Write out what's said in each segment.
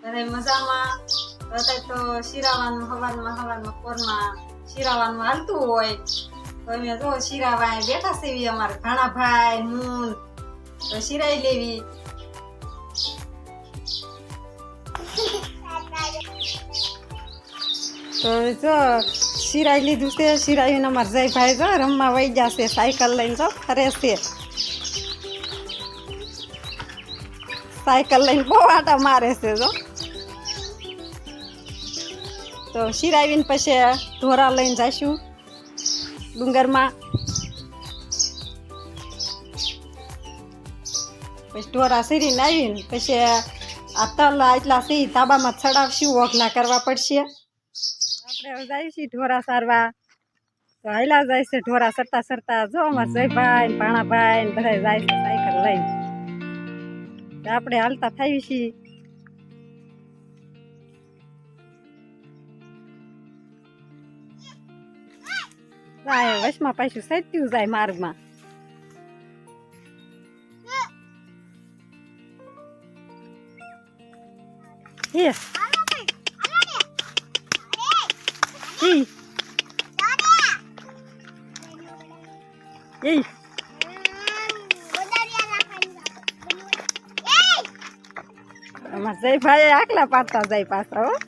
ત્યારે મજામાં. અત્યારે તો શિરાવાનું હવારમાં હવારમાં કોરમાં શિરાવાનું હાલતું હોય. તો અમે જો શિરાવા અહીં બેઠા સેવી અમારે ઘણા ભાઈ મૂન તો શિરાઈ લેવી. તો જો શિરાઈ લીધું છે શિરાઈને અમારે જય ભાઈ જો રમવા વહી જશે સાયકલ લઈને જો ફરે છે. સાયકલ લઈને બહુ આટા મારે છે જો. તો શિરાવીને પછી ઢોરા લઈને જઈશું ડુંગરમાં. પછી ઢોરા સીરીને આવીને પછી આ તલ એટલા સી તાબામાં ચડાવશું ઓઘલા કરવા પડશે. આપણે જઈશું ઢોરા સારવા. તો હાયલા જાય છે ઢોરા સરતા સરતા. જો અમારા જયભાઈ ભાણા ભાણાભાઈ બધા જાય છે સાયકલ લઈને. આપણે હાલતા થઈ છીએ જાય વચમાં પાછું સત્યું જાય માર્ગમાં. હે. ઈ ઈ અમાર જયભાઈ આકલા પાડતા જાય પાછા, હો.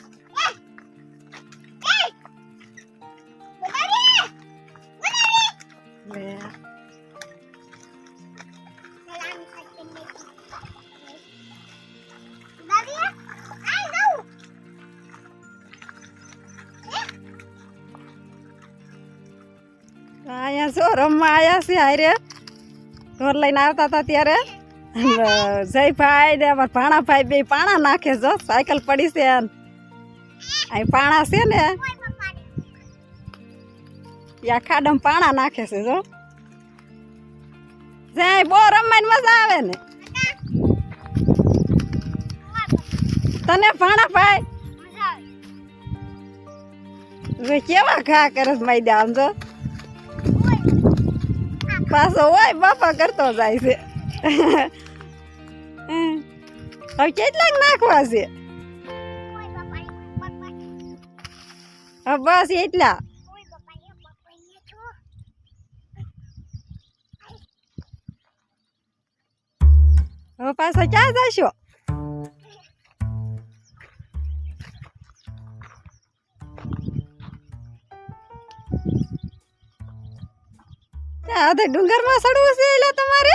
જો રમવા આવ્યા છે હારે. ઢોર લઈને આવતા હતા ત્યારે. જયભાઈ ને અમારા ભાણાભાઈ બે પાણા નાખે જો સાયકલ પડી છે અહીં પાણા છે ને. યા ખાડમ પાણા નાખે છે જો. જાય બહુ રમવાની મજા આવે ને. તને ભાણાભાઈ? કેવા ઘા કરે માઈ આમ જો. પાછો હોય, બાપા કરતો જાય છે. હવે કેટલાક નાખવા છે? બસ એટલા. હવે પાછા ક્યાં જશો? ત્યાં તો ડુંગરમાં સડવું છે એટલે તમારે.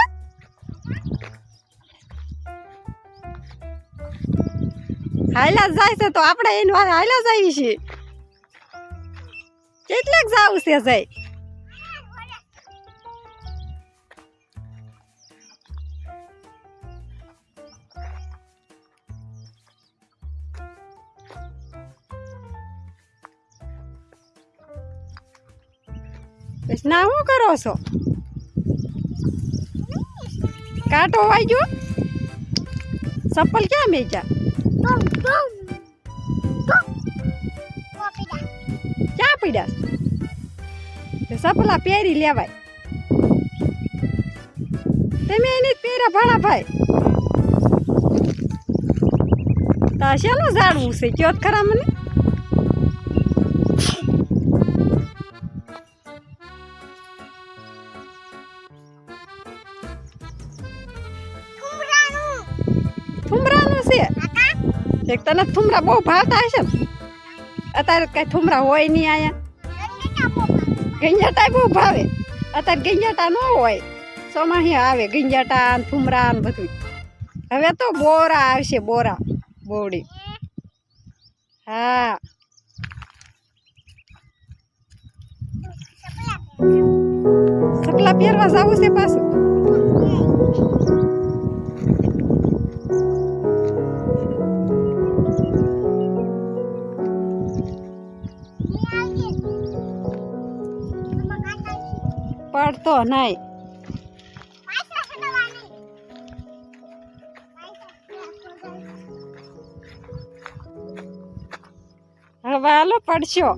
હાયલા જાય છે તો આપણે એનું હાયલા જઈએ છીએ. કેટલાક જાવું છે જાય. ના શું કરો છો? કાંટો વાઈ ગયો ચપ્પલ ક્યાં મેચ્યા ક્યાં પીડ્યા? તે ચપ્પલા પહેરી લેવાય. તમે એની પહેર્યા ભાણા ભાઈ. તા શેનું ઝાડવું છે? કયો ખરા મને? એક તને થુમરા બહુ ભાવતા હશે ને? અત્યારે કઈ થુમરા હોય નહીં અહીંયા. ગંજાટા બહુ ભાવે. અત્યારે ગંજાટા ન હોય. ચોમાહી આવે ગંજાટા ને થુમરા ને બધું હવે તો બોરા આવશે, બોરા. બોવડી હા. સકલા પહેરવા જવું છે પાછું? પડતો નહીં હવે હાલો પડશો.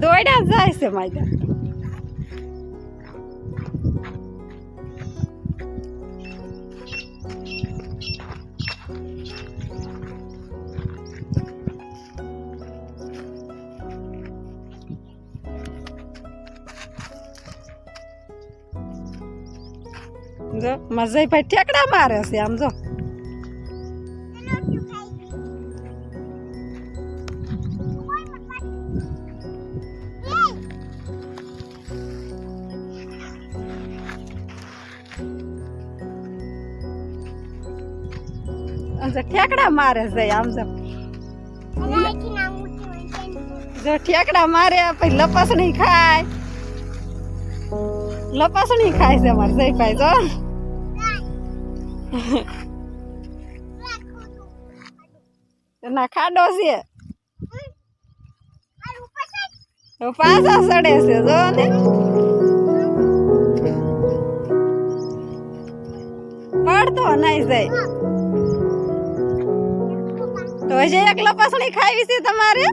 દોડ્યા જાય છે માયદા જો મજાઈ ભાઈ ઠેકડા મારે છે આમ જો ઠેકડા મારે છે આમ જો જો ઠેકડા મારે, પછી લપસણી ખાય. લપસણી ખાય છે મારે જઈ પાય જો. એના ખાડો છે પાછા સડે છે જો. ને પડતો નહીં જાય તો હજી એક લપસણી ખાવી છે તમારે?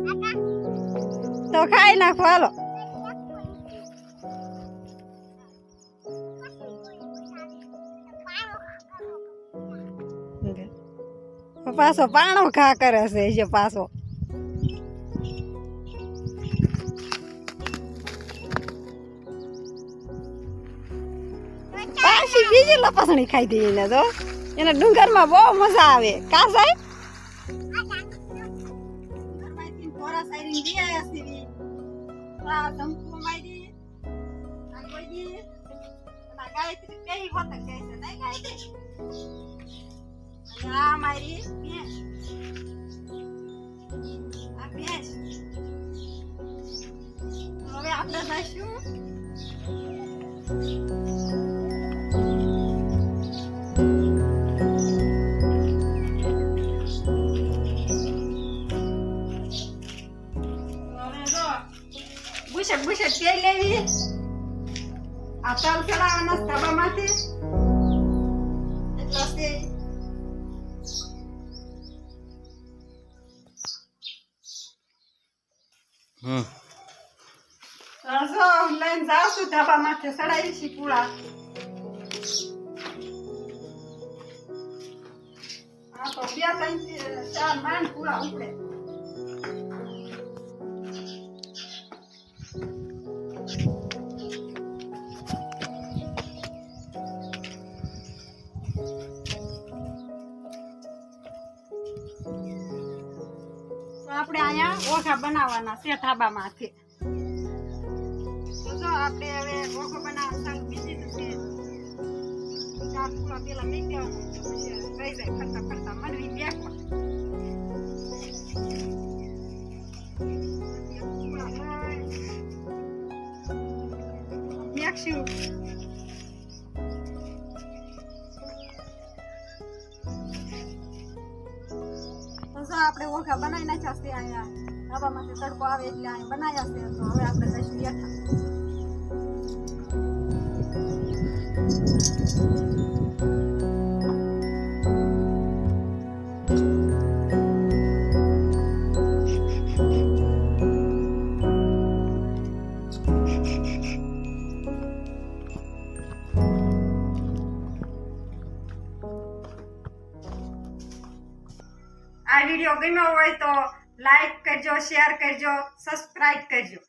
તો ખાઈ નાખો હાલો. પાછો પાણો ખા કરે છે જે પાછો. પાછી બીજી લપસણી ખાઈ દે એને તો. એને ડુંગરમાં બહુ મજા આવે. કા સાહેબ? આ મારી ભેંસ આ ભેંસ હવે આપણે જઈશું લઈને જાઉં છું ધાબા માથે ચડાવી છી પૂળા હા તો બે ત્રણથી ચાર માંડ પૂળા ઉપડે તો આપણે અહીંયા ઓઘા બનાવવાના છે ધાબામાંથી તો જો આપણે હવે ઓઘો બનાવતા બીજી કરી ચાર ફૂલા પેલા લઈ પછી રહી જાય ફરતા ફરતા મનવી બેગમાં જો આપણે ઓખા બનાવી નાખ્યા છે અહીંયા. હવામાંથી તડકો આવે એટલે અહીંયા બનાવ્યા છે, તો હવે આપણે દસ બેઠા. આ વીડિયો ગમ્યો હોય તો લાઈક કરજો શેર કરજો સબસ્ક્રાઈબ કરજો.